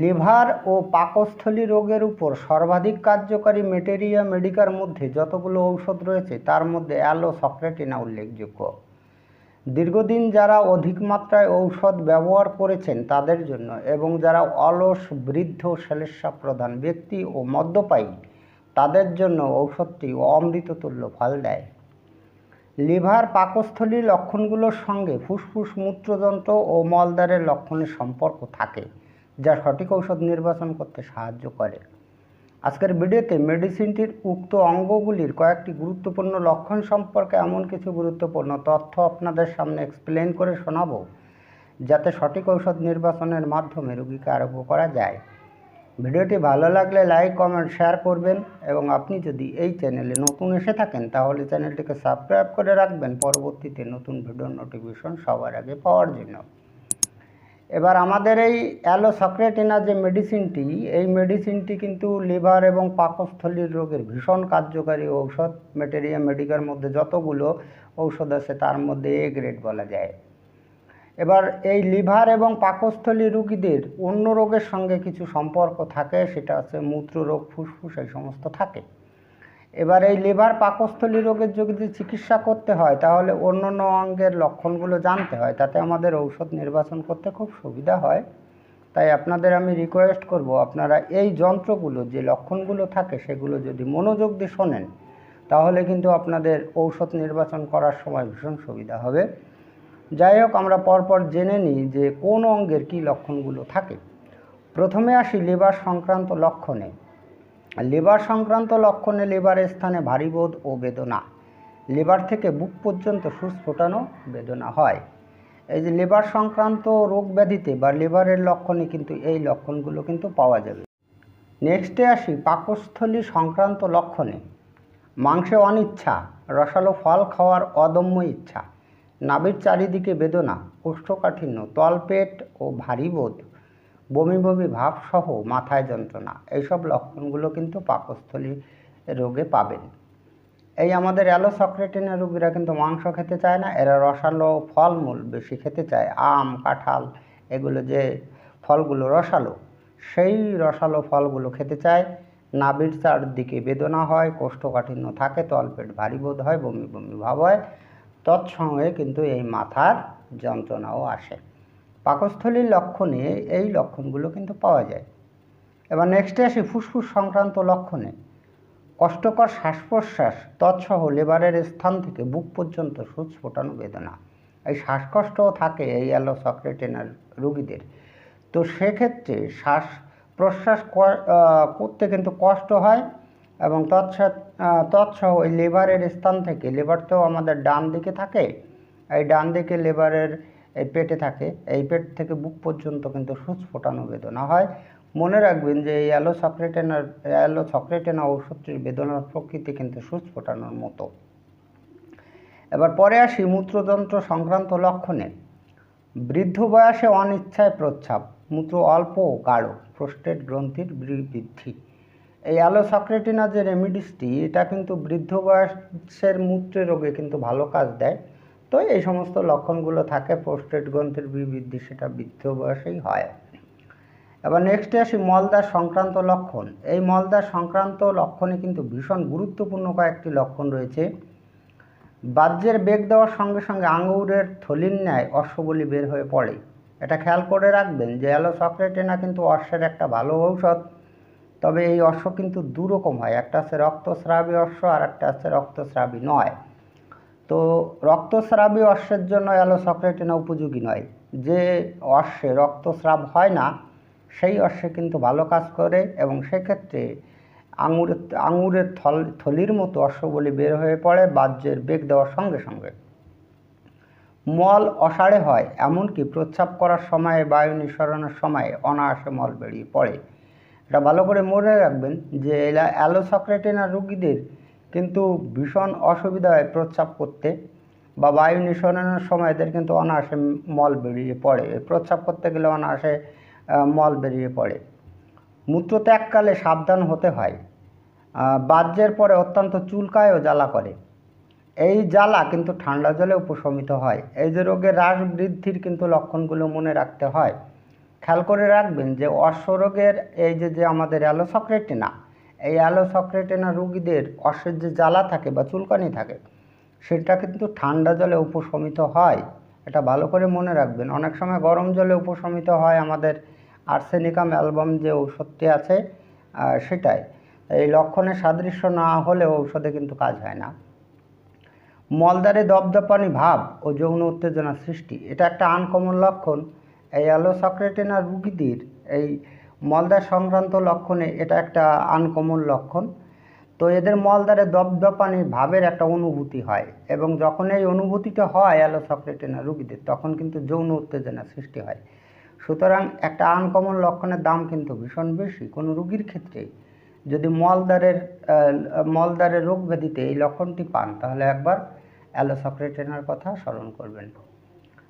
Liver ও পাকস্থলী রোগের উপর সর্বাধিক কার্যকারী মেটেরিয়া মেডিকার মধ্যে যতগুলো ঔষধ রয়েছে, তার মধ্যে অ্যালো সক্রেটিনা উল্লেখযোগ্য। দীর্ঘদিন যারা অধিক মাত্রায় ঔষধ ব্যবহার করেছেন তাদের জন্য এবং যারা অলস, বৃদ্ধ শ্লেষ্মা প্রধান ব্যক্তি ও মদ্যপায়ী, তাদের জন্য ঔষধটি অমৃততুল্য ফল দেয়। লিভার পাকস্থলী লক্ষণগুলোর সঙ্গে ফুসফুস, মূত্রযন্ত্র ও মলদ্বারের লক্ষণের সম্পর্ক থাকে। যা সঠিক ঔষধ নির্বাচন করতে সাহায্য করে। আজকের ভিডিওতে মেডিসিনটির উক্ত অঙ্গগুলির কয়েকটি গুরুত্বপূর্ণ লক্ষণ সম্পর্কে এমন কিছু গুরুত্বপূর্ণ তথ্য আপনাদের সামনে এক্সপ্লেন করে শোনাবো, যাতে সঠিক ঔষধ নির্বাচনের মাধ্যমে রোগীকে আরোগ্য করা যায়। ভিডিওটি ভালো লাগলে লাইক কমেন্ট শেয়ার করবেন এবং আপনি যদি এই চ্যানেলে নতুন এসে থাকেন, তাহলে চ্যানেলটিকে সাবস্ক্রাইব করে রাখবেন। পরবর্তীতে নতুন ভিডিওর নোটিফিকেশন সবার আগে পাওয়ার জন্য। এবার আমাদের এই অ্যালো সক্রেটিনা যে মেডিসিনটি, এই মেডিসিনটি কিন্তু লিভার এবং পাকস্থলীর রোগের ভীষণ কার্যকারী ঔষধ মেটেরিয়া মেডিকার মধ্যে যতগুলো ঔষধ আছে তার মধ্যে এ গ্রেড বলা যায়। এবার এই লিভার এবং পাকস্থলী রোগীদের অন্য রোগের সঙ্গে কিছু সম্পর্ক থাকে, সেটা হচ্ছে মূত্র রোগ ফুসফুস এই সমস্ত থাকে। এবার এই লিভার পাকস্থলী রোগের যদি চিকিৎসা করতে হয়, তাহলে অন্য অন্য অঙ্গের লক্ষণগুলো জানতে হয়। তাতে আমাদের ঔষধ নির্বাচন করতে খুব সুবিধা হয়। তাই আপনাদের আমি রিকোয়েস্ট করব, আপনারা এই যন্ত্রগুলো, যে লক্ষণগুলো থাকে, সেগুলো যদি মনোযোগ দিয়ে শোনেন, তাহলে কিন্তু আপনাদের ঔষধ নির্বাচন করার সময় ভীষণ সুবিধা হবে। যাই হোক, আমরা পরপর জেনে নিই যে কোন অঙ্গের কী লক্ষণগুলো থাকে। প্রথমে আসি লিভার সংক্রান্ত লক্ষণে। লিভার সংক্রান্ত লক্ষণে লিভারের স্থানে ভারী বোধ ও বেদনা। লিভার থেকে বুক পর্যন্ত সুচ ফোটানো বেদনা হয়। এই যে লিভার সংক্রান্ত রোগ ব্যাধিতে বা লিভারের লক্ষণে কিন্তু এই লক্ষণগুলো কিন্তু পাওয়া যাবে। নেক্সটে আসি পাকস্থলী সংক্রান্ত লক্ষণে। মাংসে অনিচ্ছা, রসালো ফল খাওয়ার অদম্য ইচ্ছা, নাভির চারিদিকে বেদনা, কোষ্ঠকাঠিন্য, তলপেট ও ভারী বোধ। বমি বমি, ভাব সহ মাথায় যন্ত্রণা, এইসব লক্ষণগুলো কিন্তু পাকস্থলী রোগে পাবেন। এই আমাদের অ্যালো সক্রেটিনা রোগীরা কিন্তু মাংস খেতে চায় না, এরা রসালো ফলমূল বেশি খেতে চায়, আম, কাঁঠাল, এগুলো যে ফলগুলো রসালো, সেই রসালো ফলগুলো খেতে চায়। নাভির চারদিকে বেদনা হয়, কোষ্ঠকাঠিন্য থাকে, তলপেট ভারী বোধ হয়, বমি বমি ভাব হয়, তৎসঙ্গে কিন্তু এই মাথার যন্ত্রণাও আসে। পাকস্থলীর লক্ষণে এই লক্ষণগুলো কিন্তু পাওয়া যায়। এবার নেক্সটে আসি ফুসফুস সংক্রান্ত লক্ষণে। কষ্টকর শ্বাস প্রশ্বাস তৎসহ লেবারের স্থান থেকে বুক পর্যন্ত সুচ ফোটানো বেদনা। এই শ্বাসকষ্টও থাকে এই অ্যালো সক্রেটিনার রুগীদের। তো সেক্ষেত্রে শ্বাস প্রশ্বাস করতে কিন্তু কষ্ট হয় এবং তৎসৎ তৎসহ ওই লেবারের স্থান থেকে, লেবার তো আমাদের ডান দিকে থাকে, এই ডান দিকে লিভারের এই পেটে থাকে, এই পেট থেকে বুক পর্যন্ত কিন্তু সুচ ফোটানো বেদনা হয়। মনে রাখবেন যে এই অ্যালো সক্রেটেনার অ্যালো সক্রেটেনা ঔষধটির বেদনার প্রকৃতি কিন্তু সুচ ফোটানোর মতো। এবার পরে আসি মূত্রযন্ত্র সংক্রান্ত লক্ষণে। বৃদ্ধ বয়সে অনিচ্ছায় প্রচ্ছাপ মূত্র অল্প গাঢ়, প্রোস্টেট গ্রন্থির বৃদ্ধি। এই অ্যালো সক্রেটিনা যে রেমিডিসটি, এটা কিন্তু বৃদ্ধ বয়সের মূত্রের রোগে কিন্তু ভালো কাজ দেয়। তো এই সমস্ত লক্ষণগুলো থাকে প্রোস্টেট গ্রন্থির বৃদ্ধি সেটা বৃদ্ধ বয়সেই হয়। এবার নেক্সটে আসি মলদার সংক্রান্ত লক্ষণ। এই মলদার সংক্রান্ত লক্ষণে কিন্তু ভীষণ গুরুত্বপূর্ণ কয়েকটি লক্ষণ রয়েছে। বাহ্যের বেগ দেওয়ার সঙ্গে সঙ্গে আঙুরের থলির ন্যায় অশ্বগুলি বের হয়ে পড়ে। এটা খেয়াল করে রাখবেন যে অ্যালো সক্রেটেনা কিন্তু অশ্বের একটা ভালো ঔষধ, তবে এই অশ্ব কিন্তু দুরকম হয়। একটা আছে রক্তস্রাবী অশ্ব আর একটা আছে রক্তস্রাবী নয়। তো রক্তস্রাবী অশ্বের জন্য অ্যালো সক্রেটিনা উপযোগী নয়। যে অশ্বে রক্তস্রাব হয় না, সেই অশ্বে কিন্তু ভালো কাজ করে এবং সেক্ষেত্রে আঙুরের আঙুরের থল, থলির মতো অশ্ববলি বের হয়ে পড়ে বাহ্যের বেগ দেওয়ার সঙ্গে সঙ্গে। মল অসাড়ে হয়, এমনকি প্রস্রাব করার সময়ে, বায়ু নিঃসরণের সময়ে অনায়াসে মল বেরিয়ে পড়ে। এটা ভালো করে মনে রাখবেন যে অ্যালোসক্রেটিনা রোগীদের কিন্তু ভীষণ অসুবিধা হয় প্রস্রাব করতে বা বায়ু নিঃসরণের সময় এদের কিন্তু অনায়াসে মল বেরিয়ে পড়ে। প্রস্রাব করতে গেলে অনায়াসে মল বেরিয়ে পড়ে। মূত্রত্যাগকালে সাবধান হতে হয়। বাহ্যের পরে অত্যন্ত চুলকায় ও জ্বালা করে। এই জ্বালা কিন্তু ঠান্ডা জলে উপশমিত হয়। এই যে রোগের হ্রাস বৃদ্ধির কিন্তু লক্ষণগুলো মনে রাখতে হয়। খেয়াল করে রাখবেন যে অশ্বরোগের এই যে যে আমাদের অ্যালোসক্রেটিনা এই অ্যালোসক্রেটিনা রুগীদের অশ্বের যে জ্বালা থাকে বা চুলকানি থাকে, সেটা কিন্তু ঠান্ডা জলে উপশমিত হয়। এটা ভালো করে মনে রাখবেন। অনেক সময় গরম জলে উপশমিত হয় আমাদের আর্সেনিকাম অ্যালবাম যে ঔষধটি আছে সেটাই। এই লক্ষণের সাদৃশ্য না হলে ঔষধে কিন্তু কাজ হয় না। মলদারে দপদপানি ভাব ও যৌন উত্তেজনা সৃষ্টি, এটা একটা আনকমন লক্ষণ। এই অ্যালোসক্রেটিনা রুগীদের এই মলদার সংক্রান্ত লক্ষণে এটা একটা আনকমন লক্ষণ। তো এদের মলদারে দপদপানির ভাবের একটা অনুভূতি হয় এবং যখন এই অনুভূতিটা হয় অ্যালোসক্রেটিনা রুগীদের, তখন কিন্তু যৌন উত্তেজনা সৃষ্টি হয়। সুতরাং একটা আনকমন লক্ষণের দাম কিন্তু ভীষণ বেশি। কোনো রুগীর ক্ষেত্রে যদি মলদারের মলদারের রোগ ব্যাধিতে এই লক্ষণটি পান, তাহলে একবার অ্যালোসক্রেটিনার কথা স্মরণ করবেন।